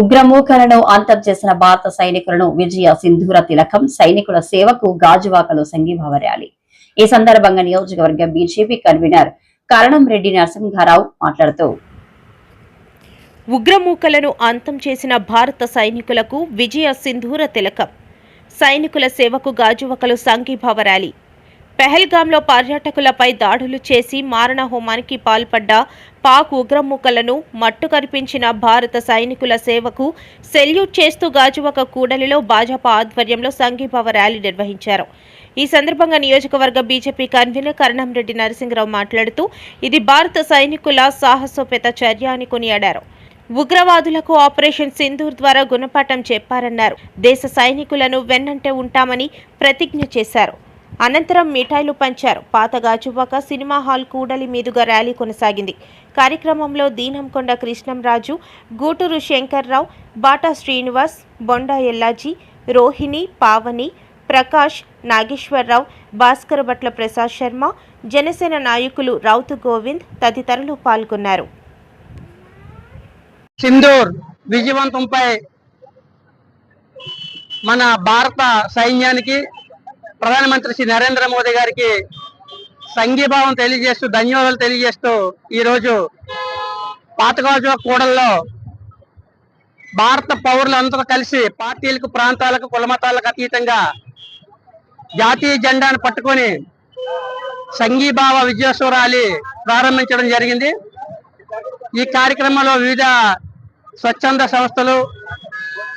ఉగ్రమూకలను అంతం చేసిన భారత సైనికులను విజయ సింధూర తిలకం సైనికుల సేవకు గాజువాకలో సంఘీభావ ర్యాలీ. ఈ సందర్భంగా నియోజకవర్గ బీజేపీ కన్వీనర్ కరణం రెడ్డి నరసింహారావు మాట్లాడుతూ ఉగ్రమూకలను అంతం చేసిన భారత సైనికులకు విజయ సింధూర తిలకం సైనికుల సేవకు గాజువకలు సంఘీభావ ర్యాలీ పెహల్గాంలో పర్యాటకులపై దాడులు చేసి మారణ హోమానికి పాల్పడ్డ పాక్ ఉగ్రముఖలను మట్టు కనిపించిన భారత సైనికుల సేవకు సెల్యూట్ చేస్తూ గాజువక కూడలిలో భాజపా ఆధ్వర్యంలో సంఘీభావ ర్యాలీ నిర్వహించారు. ఈ సందర్భంగా నియోజకవర్గ బీజేపీ కన్వీనర్ కరణంరెడ్డి నరసింహరావు మాట్లాడుతూ ఇది భారత సైనికుల సాహసోపేత చర్య అని కొనియాడారు. ఉగ్రవాదులకు ఆపరేషన్ సింధూర్ ద్వారా గుణపాఠం చెప్పారన్నారు. దేశ సైనికులను వెన్నంటే ఉంటామని ప్రతిజ్ఞ చేశారు. అనంతరం మిఠాయిలు పంచారు. పాత గాజువాక సినిమా హాల్ కూడలి మీదుగా ర్యాలీ కొనసాగింది. కార్యక్రమంలో దీనంకొండ కృష్ణంరాజు గూటూరు శంకర్రావు బాటా శ్రీనివాస్ బొండా ఎల్లాజీ రోహిణి పావని ప్రకాష్ నాగేశ్వరరావు భాస్కర్ భట్ల ప్రసాద్ శర్మ జనసేన నాయకులు రౌతు గోవింద్ తదితరులు పాల్గొన్నారు. సింధూర్ విజయవంతంపై మన భారత సైన్యానికి ప్రధానమంత్రి శ్రీ నరేంద్ర మోదీ గారికి సంఘీభావం తెలియజేస్తూ ధన్యవాదాలు తెలియజేస్తూ ఈరోజు పాతగాజు కూడల్లో భారత పౌరులందరూ కలిసి పార్టీలకు ప్రాంతాలకు కులమతాలకు అతీతంగా జాతీయ జెండాను పట్టుకొని సంఘీభావ విజయోత్సవ ర్యాలీ ప్రారంభించడం జరిగింది. ఈ కార్యక్రమంలో వివిధ స్వచ్ఛంద సంస్థలు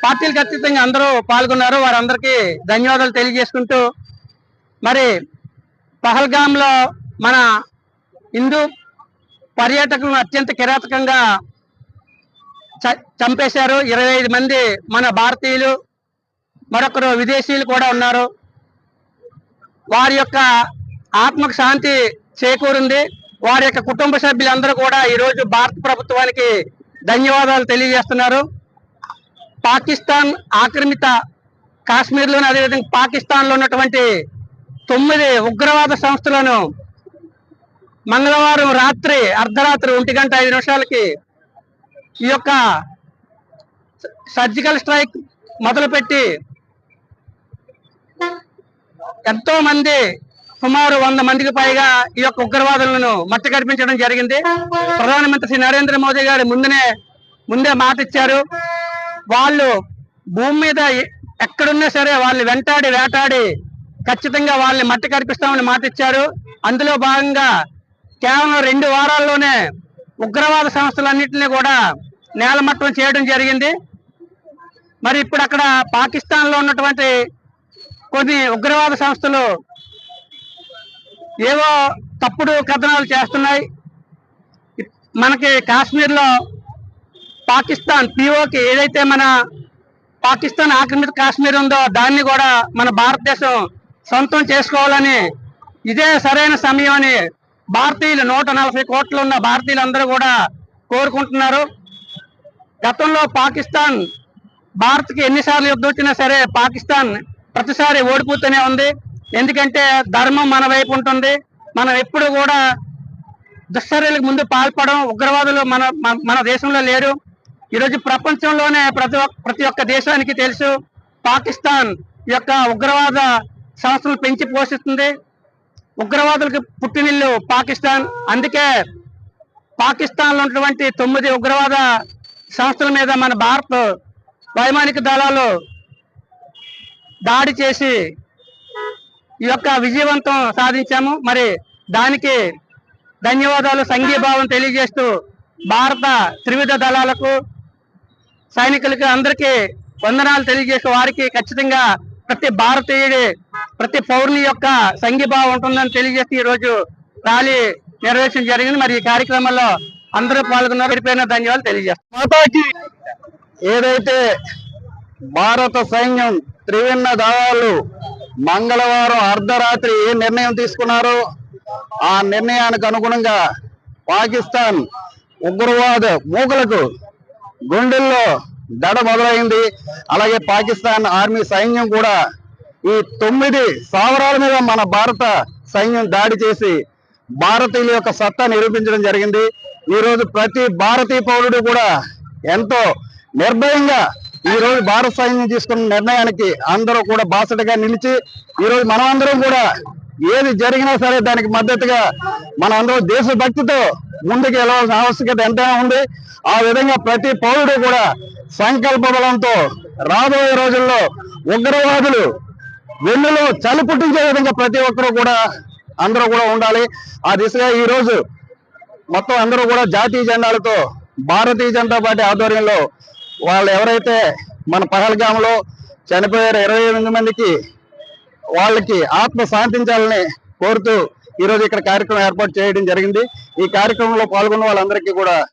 పార్టీలకు అతీతంగా అందరూ పాల్గొన్నారు. వారందరికీ ధన్యవాదాలు తెలియజేసుకుంటూ మరి పహల్గాంలో మన హిందూ పర్యాటకులను అత్యంత కిరాతకంగా చ- చంపేశారు. ఇరవై ఐదు మంది మన భారతీయులు మరొకరు విదేశీయులు కూడా ఉన్నారు. వారి యొక్క ఆత్మకు శాంతి చేకూరింది. వారి యొక్క కుటుంబ సభ్యులందరూ కూడా ఈరోజు భారత ప్రభుత్వానికి ధన్యవాదాలు తెలియజేస్తున్నారు. పాకిస్తాన్ ఆక్రమిత కాశ్మీర్లోను అదేవిధంగా పాకిస్తాన్లో ఉన్నటువంటి తొమ్మిది ఉగ్రవాద సంస్థలను మంగళవారం రాత్రి అర్ధరాత్రి ఒంటి గంట ఐదు నిమిషాలకి ఈ యొక్క సర్జికల్ స్ట్రైక్ మొదలుపెట్టి ఎంతో మంది సుమారు వంద మందికి పైగా ఈ యొక్క ఉగ్రవాదులను మట్టి కనిపించడం జరిగింది. ప్రధానమంత్రి శ్రీ నరేంద్ర మోదీ గారు ముందునే ముందే మాట ఇచ్చారు వాళ్ళు భూమి మీద ఎక్కడున్నా సరే వాళ్ళని వెంటాడి వేటాడి ఖచ్చితంగా వాళ్ళని మట్టి కనిపిస్తామని మాట ఇచ్చారు అందులో భాగంగా కేవలం రెండు వారాల్లోనే ఉగ్రవాద సంస్థలన్నింటినీ కూడా నేలమట్టం చేయడం జరిగింది. మరి ఇప్పుడు అక్కడ పాకిస్తాన్లో ఉన్నటువంటి కొన్ని ఉగ్రవాద సంస్థలు ఏవో తప్పుడు కథనాలు చేస్తున్నాయి. మనకి కాశ్మీర్లో పాకిస్తాన్ పిఓకి ఏదైతే మన పాకిస్తాన్ ఆక్రమిత కాశ్మీర్ ఉందో దాన్ని కూడా మన భారతదేశం సొంతం చేసుకోవాలని ఇదే సరైన సమయం అని భారతీయులు నూట నలభై కోట్లు ఉన్న భారతీయులందరూ కూడా కోరుకుంటున్నారు. గతంలో పాకిస్తాన్ భారత్కి ఎన్నిసార్లు యుద్ధం వచ్చినా సరే పాకిస్తాన్ ప్రతిసారి ఓడిపోతూనే ఉంది. ఎందుకంటే ధర్మం మన వైపు ఉంటుంది. మనం ఎప్పుడు కూడా దుశ్చర్యలకు ముందు పాల్పడడం ఉగ్రవాదులు మన మన- మన దేశంలో లేరు. ఈరోజు ప్రపంచంలోనే ప్రతి ఒక్క ప్రతి ఒక్క దేశానికి తెలుసు పాకిస్తాన్ యొక్క ఉగ్రవాద సంస్థలు పెంచి పోషిస్తుంది. ఉగ్రవాదులకు పుట్టినిల్లు పాకిస్తాన్. అందుకే పాకిస్తాన్లో ఉన్నటువంటి తొమ్మిది ఉగ్రవాద సంస్థల మీద మన భారత్ వైమానిక దళాలు దాడి చేసి ఈ యొక్క విజయవంతం సాధించాము. మరి దానికి ధన్యవాదాలు సంఘీభావం తెలియజేస్తూ భారత త్రివిధ దళాలకు సైనికులకి అందరికీ వందనాలు తెలియజేసే వారికి ఖచ్చితంగా ప్రతి భారతీయుడి ప్రతి పౌరుని యొక్క సంఘీభావం ఉంటుందని తెలియజేసి ఈ రోజు ర్యాలీ నిర్వహించడం జరిగింది. మరి ఈ కార్యక్రమంలో అందరూ పాల్గొన్నారు. పేరుపైన ధన్యవాదాలు తెలియజేస్తాం. మాతాకి! ఏదైతే భారత సైన్యం త్రివిన్న దళాలు మంగళవారం అర్ధరాత్రి ఏ నిర్ణయం తీసుకున్నారో ఆ నిర్ణయానికి అనుగుణంగా పాకిస్తాన్ ఉగ్రవాద మూకలకు గుండెల్లో దడ మొదలైంది. అలాగే పాకిస్తాన్ ఆర్మీ సైన్యం కూడా ఈ తొమ్మిది సావరాల మీద మన భారత సైన్యం దాడి చేసి భారతీయుల యొక్క సత్తా నిరూపించడం జరిగింది. ఈరోజు ప్రతి భారతీయ పౌరుడు కూడా ఎంతో నిర్భయంగా ఈ రోజు భారత సైన్యం తీసుకున్న నిర్ణయానికి అందరూ కూడా బాసటగా నిలిచి ఈ రోజు మనమందరం కూడా ఏది జరిగినా సరే దానికి మద్దతుగా మనందరం దేశభక్తితో ముందుకు వెళ్ళాల్సిన ఆవశ్యకత ఎంతైనా ఉంది. ఆ విధంగా ప్రతి పౌరుడు కూడా సంకల్ప బలంతో రాబోయే రోజుల్లో ఉగ్రవాదులు వెన్నులో చలి పుట్టించే విధంగా ప్రతి ఒక్కరూ కూడా అందరూ కూడా ఉండాలి. ఆ దిశగా ఈ రోజు మొత్తం అందరూ కూడా జాతీయ జెండాలతో భారతీయ జనతా పార్టీ ఆధ్వర్యంలో వాళ్ళు ఎవరైతే మన పహల్గామ్లో చనిపోయారు ఇరవై మందికి వాళ్ళకి ఆత్మ శాంతించాలని కోరుతూ ఈ రోజు ఇక్కడ కార్యక్రమం ఏర్పాటు చేయడం జరిగింది. ఈ కార్యక్రమంలో పాల్గొన్న వాళ్ళందరికీ కూడా